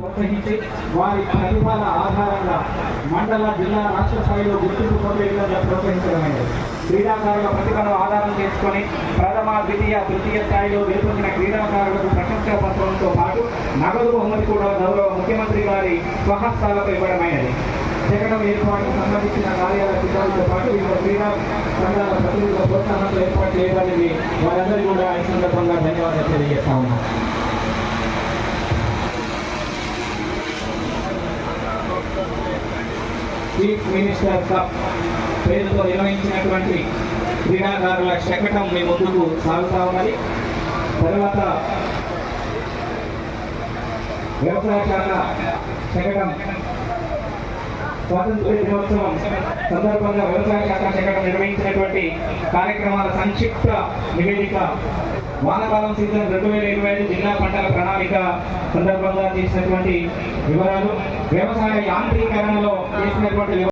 ప్రోత్సహించి వారి ప్రతిభల ఆధారంగా మండల జిల్లా రాష్ట్ర స్థాయిలో గుర్తింపు పొందే విధంగా ప్రోత్సహించడమైనది. క్రీడాకారుల ప్రతిభను ఆధారం చేసుకొని ప్రథమ ద్వితీయ తృతీయ స్థాయిలో గెలుపొందిన క్రీడాకారులకు ప్రశంసా పత్రంతో పాటు నగదు బహుమతి కూడా గౌరవ ముఖ్యమంత్రి గారి స్వహస్తాలకు ఇవ్వడమైనది. జగడం ఏర్పాటుకు సంబంధించిన కార్యాల సిద్ధాలతో పాటు వివిధ క్రీడా సంఘాల ప్రతినిధుల ప్రోత్సాహంతో ఏర్పాటు చేయబడింది. వారందరికీ కూడా ఈ సందర్భంగా ధన్యవాదాలు తెలియజేస్తా ఉన్నాం. చీఫ్ మినిస్టర్ కప్ పేరుతో నిర్వహించినటువంటి క్రీడాకారుల శకటం మీ ముందుకు సాగుతా ఉన్నది. తర్వాత వ్యవసాయ శాఖ శకటం స్వాతంత్ర దినోత్సవం సందర్భంగా వ్యవసాయ శాఖ శాఖ నిర్వహించినటువంటి కార్యక్రమాల సంక్షిప్త నివేదిక వానకాలం సీజన్ రెండు వేల ఇరవై ఐదు జిల్లా పంటల ప్రణాళిక సందర్భంగా చేసినటువంటి వివరాలు వ్యవసాయ యాంత్రీకరణలో చేసినటువంటి